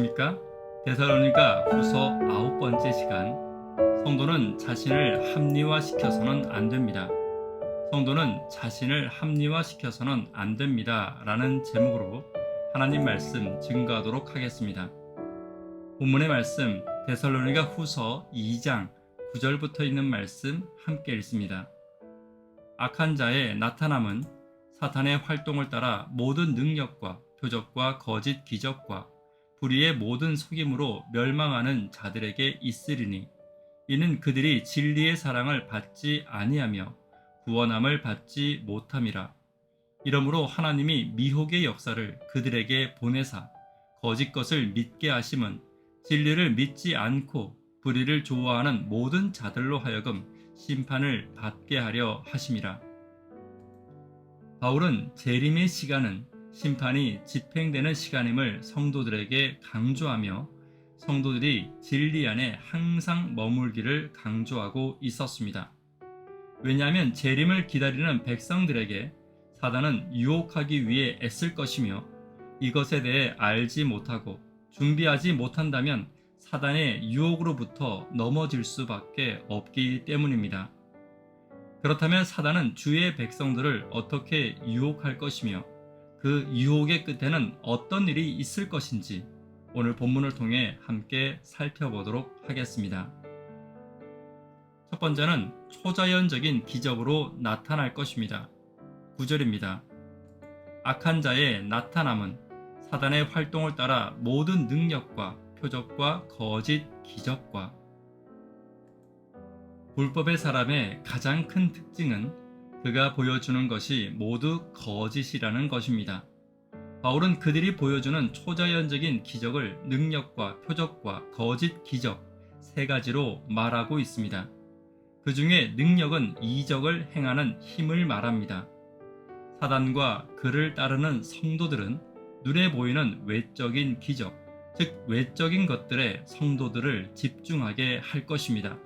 안녕하십니까? 데살로니가 후서 아홉 번째 시간. 성도는 자신을 합리화시켜서는 안 됩니다. 성도는 자신을 합리화시켜서는 안 됩니다. 라는 제목으로 하나님 말씀 증거하도록 하겠습니다. 본문의 말씀 데살로니가 후서 2장 9절부터 있는 말씀 함께 읽습니다. 악한 자의 나타남은 사탄의 활동을 따라 모든 능력과 표적과 거짓 기적과 불의의 모든 속임으로 멸망하는 자들에게 있으리니 이는 그들이 진리의 사랑을 받지 아니하며 구원함을 받지 못함이라. 이러므로 하나님이 미혹의 역사를 그들에게 보내사 거짓 것을 믿게 하심은 진리를 믿지 않고 불의를 좋아하는 모든 자들로 하여금 심판을 받게 하려 하심이라. 바울은 재림의 시간은 심판이 집행되는 시간임을 성도들에게 강조하며 성도들이 진리 안에 항상 머물기를 강조하고 있었습니다. 왜냐하면 재림을 기다리는 백성들에게 사단은 유혹하기 위해 애쓸 것이며 이것에 대해 알지 못하고 준비하지 못한다면 사단의 유혹으로부터 넘어질 수밖에 없기 때문입니다. 그렇다면 사단은 주의 백성들을 어떻게 유혹할 것이며 그 유혹의 끝에는 어떤 일이 있을 것인지 오늘 본문을 통해 함께 살펴보도록 하겠습니다. 첫 번째는 초자연적인 기적으로 나타날 것입니다. 9절입니다. 악한 자의 나타남은 사단의 활동을 따라 모든 능력과 표적과 거짓 기적과 불법의 사람의 가장 큰 특징은 그가 보여주는 것이 모두 거짓이라는 것입니다. 바울은 그들이 보여주는 초자연적인 기적을 능력과 표적과 거짓 기적 세 가지로 말하고 있습니다. 그 중에 능력은 이적을 행하는 힘을 말합니다. 사단과 그를 따르는 성도들은 눈에 보이는 외적인 기적, 즉 외적인 것들에 성도들을 집중하게 할 것입니다.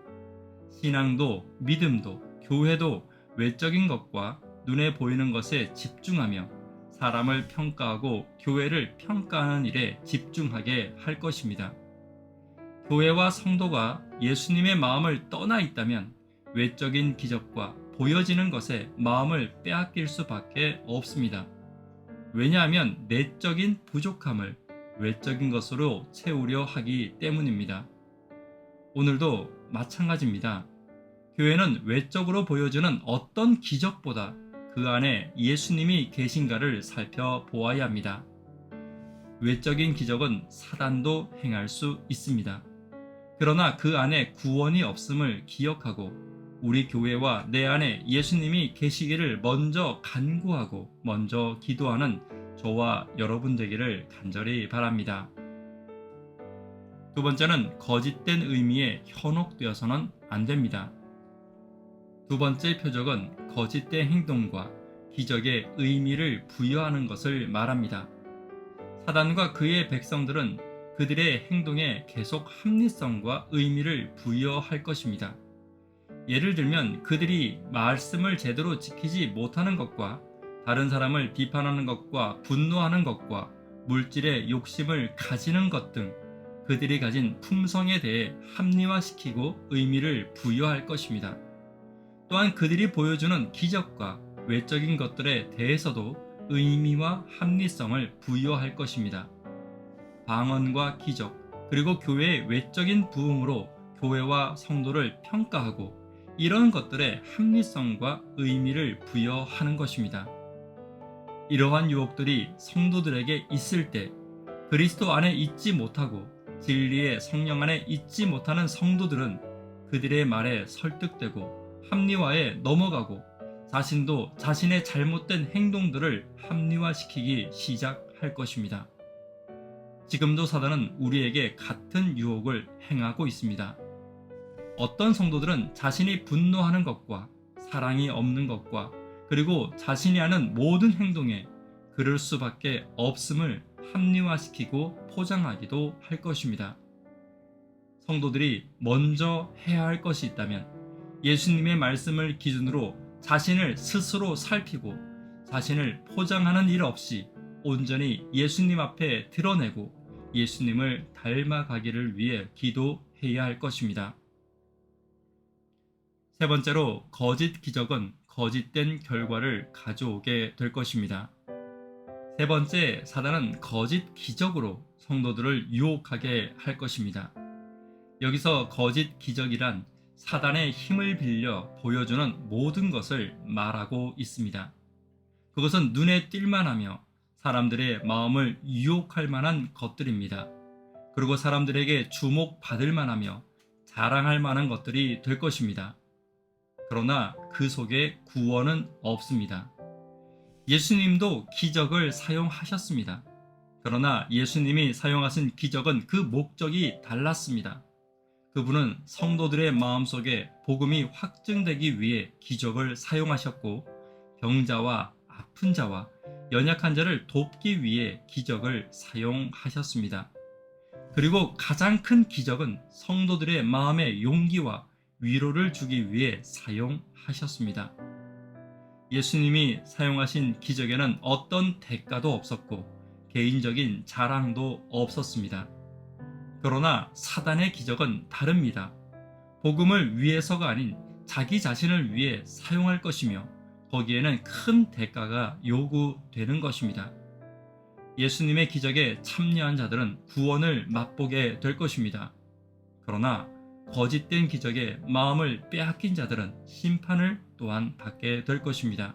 신앙도 믿음도 교회도 외적인 것과 눈에 보이는 것에 집중하며 사람을 평가하고 교회를 평가하는 일에 집중하게 할 것입니다. 교회와 성도가 예수님의 마음을 떠나 있다면 외적인 기적과 보여지는 것에 마음을 빼앗길 수밖에 없습니다. 왜냐하면 내적인 부족함을 외적인 것으로 채우려 하기 때문입니다. 오늘도 마찬가지입니다. 교회는 외적으로 보여주는 어떤 기적보다 그 안에 예수님이 계신가를 살펴보아야 합니다. 외적인 기적은 사단도 행할 수 있습니다. 그러나 그 안에 구원이 없음을 기억하고 우리 교회와 내 안에 예수님이 계시기를 먼저 간구하고 먼저 기도하는 저와 여러분 되기를 간절히 바랍니다. 두 번째는 거짓된 의미에 현혹되어서는 안 됩니다. 두 번째 표적은 거짓된 행동과 기적의 의미를 부여하는 것을 말합니다. 사단과 그의 백성들은 그들의 행동에 계속 합리성과 의미를 부여할 것입니다. 예를 들면 그들이 말씀을 제대로 지키지 못하는 것과 다른 사람을 비판하는 것과 분노하는 것과 물질의 욕심을 가지는 것 등 그들이 가진 품성에 대해 합리화시키고 의미를 부여할 것입니다. 또한 그들이 보여주는 기적과 외적인 것들에 대해서도 의미와 합리성을 부여할 것입니다. 방언과 기적, 그리고 교회의 외적인 부흥으로 교회와 성도를 평가하고 이런 것들의 합리성과 의미를 부여하는 것입니다. 이러한 유혹들이 성도들에게 있을 때 그리스도 안에 있지 못하고 진리의 성령 안에 있지 못하는 성도들은 그들의 말에 설득되고 합리화에 넘어가고 자신도 자신의 잘못된 행동들을 합리화시키기 시작할 것입니다. 지금도 사단은 우리에게 같은 유혹을 행하고 있습니다. 어떤 성도들은 자신이 분노하는 것과 사랑이 없는 것과 그리고 자신이 하는 모든 행동에 그럴 수밖에 없음을 합리화시키고 포장하기도 할 것입니다. 성도들이 먼저 해야 할 것이 있다면 예수님의 말씀을 기준으로 자신을 스스로 살피고 자신을 포장하는 일 없이 온전히 예수님 앞에 드러내고 예수님을 닮아가기를 위해 기도해야 할 것입니다. 세 번째로 거짓 기적은 거짓된 결과를 가져오게 될 것입니다. 세 번째, 사단은 거짓 기적으로 성도들을 유혹하게 할 것입니다. 여기서 거짓 기적이란 사단의 힘을 빌려 보여주는 모든 것을 말하고 있습니다. 그것은 눈에 띌만 하며 사람들의 마음을 유혹할 만한 것들입니다. 그리고 사람들에게 주목받을 만하며 자랑할 만한 것들이 될 것입니다. 그러나 그 속에 구원은 없습니다. 예수님도 기적을 사용하셨습니다. 그러나 예수님이 사용하신 기적은 그 목적이 달랐습니다. 그분은 성도들의 마음속에 복음이 확증되기 위해 기적을 사용하셨고 병자와 아픈 자와 연약한 자를 돕기 위해 기적을 사용하셨습니다. 그리고 가장 큰 기적은 성도들의 마음의 용기와 위로를 주기 위해 사용하셨습니다. 예수님이 사용하신 기적에는 어떤 대가도 없었고 개인적인 자랑도 없었습니다. 그러나 사단의 기적은 다릅니다. 복음을 위해서가 아닌 자기 자신을 위해 사용할 것이며 거기에는 큰 대가가 요구되는 것입니다. 예수님의 기적에 참여한 자들은 구원을 맛보게 될 것입니다. 그러나 거짓된 기적에 마음을 빼앗긴 자들은 심판을 또한 받게 될 것입니다.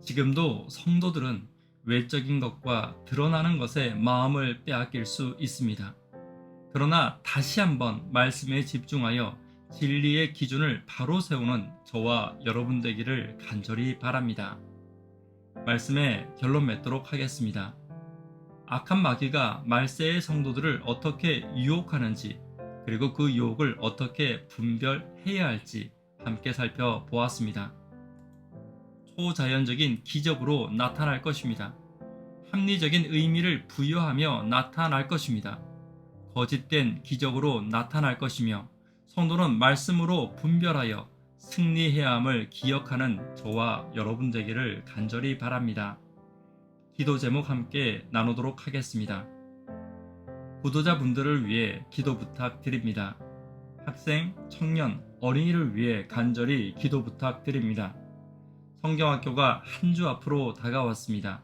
지금도 성도들은 외적인 것과 드러나는 것에 마음을 빼앗길 수 있습니다. 그러나 다시 한번 말씀에 집중하여 진리의 기준을 바로 세우는 저와 여러분 되기를 간절히 바랍니다. 말씀에 결론 맺도록 하겠습니다. 악한 마귀가 말세의 성도들을 어떻게 유혹하는지 그리고 그 유혹을 어떻게 분별해야 할지 함께 살펴보았습니다. 초자연적인 기적으로 나타날 것입니다. 합리적인 의미를 부여하며 나타날 것입니다. 거짓된 기적으로 나타날 것이며 성도는 말씀으로 분별하여 승리해야 함을 기억하는 저와 여러분 되기를 간절히 바랍니다. 기도 제목 함께 나누도록 하겠습니다. 구도자분들을 위해 기도 부탁드립니다. 학생, 청년, 어린이를 위해 간절히 기도 부탁드립니다. 성경학교가 한 주 앞으로 다가왔습니다.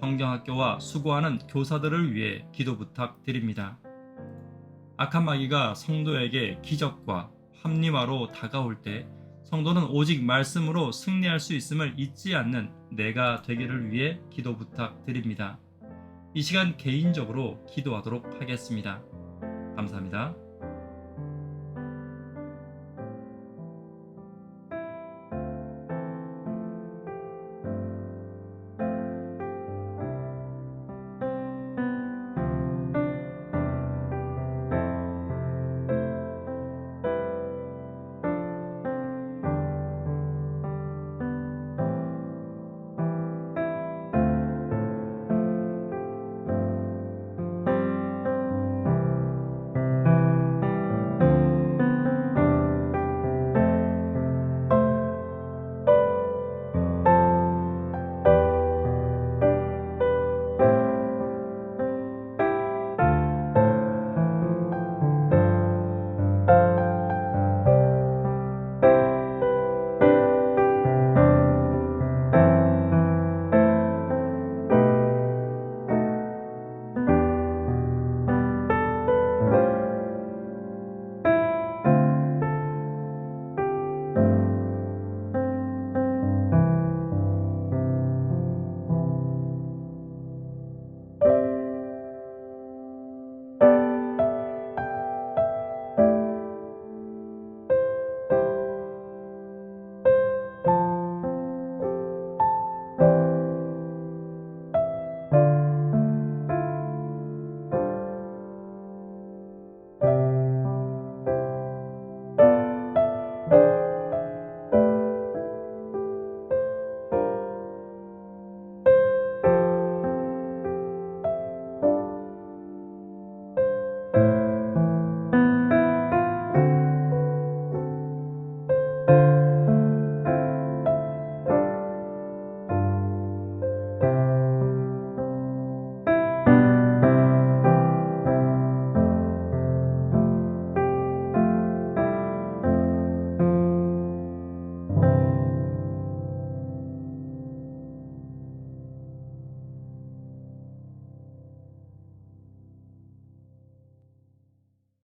성경학교와 수고하는 교사들을 위해 기도 부탁드립니다. 악한 마귀가 성도에게 기적과 합리화로 다가올 때 성도는 오직 말씀으로 승리할 수 있음을 잊지 않는 내가 되기를 위해 기도 부탁드립니다. 이 시간 개인적으로 기도하도록 하겠습니다. 감사합니다.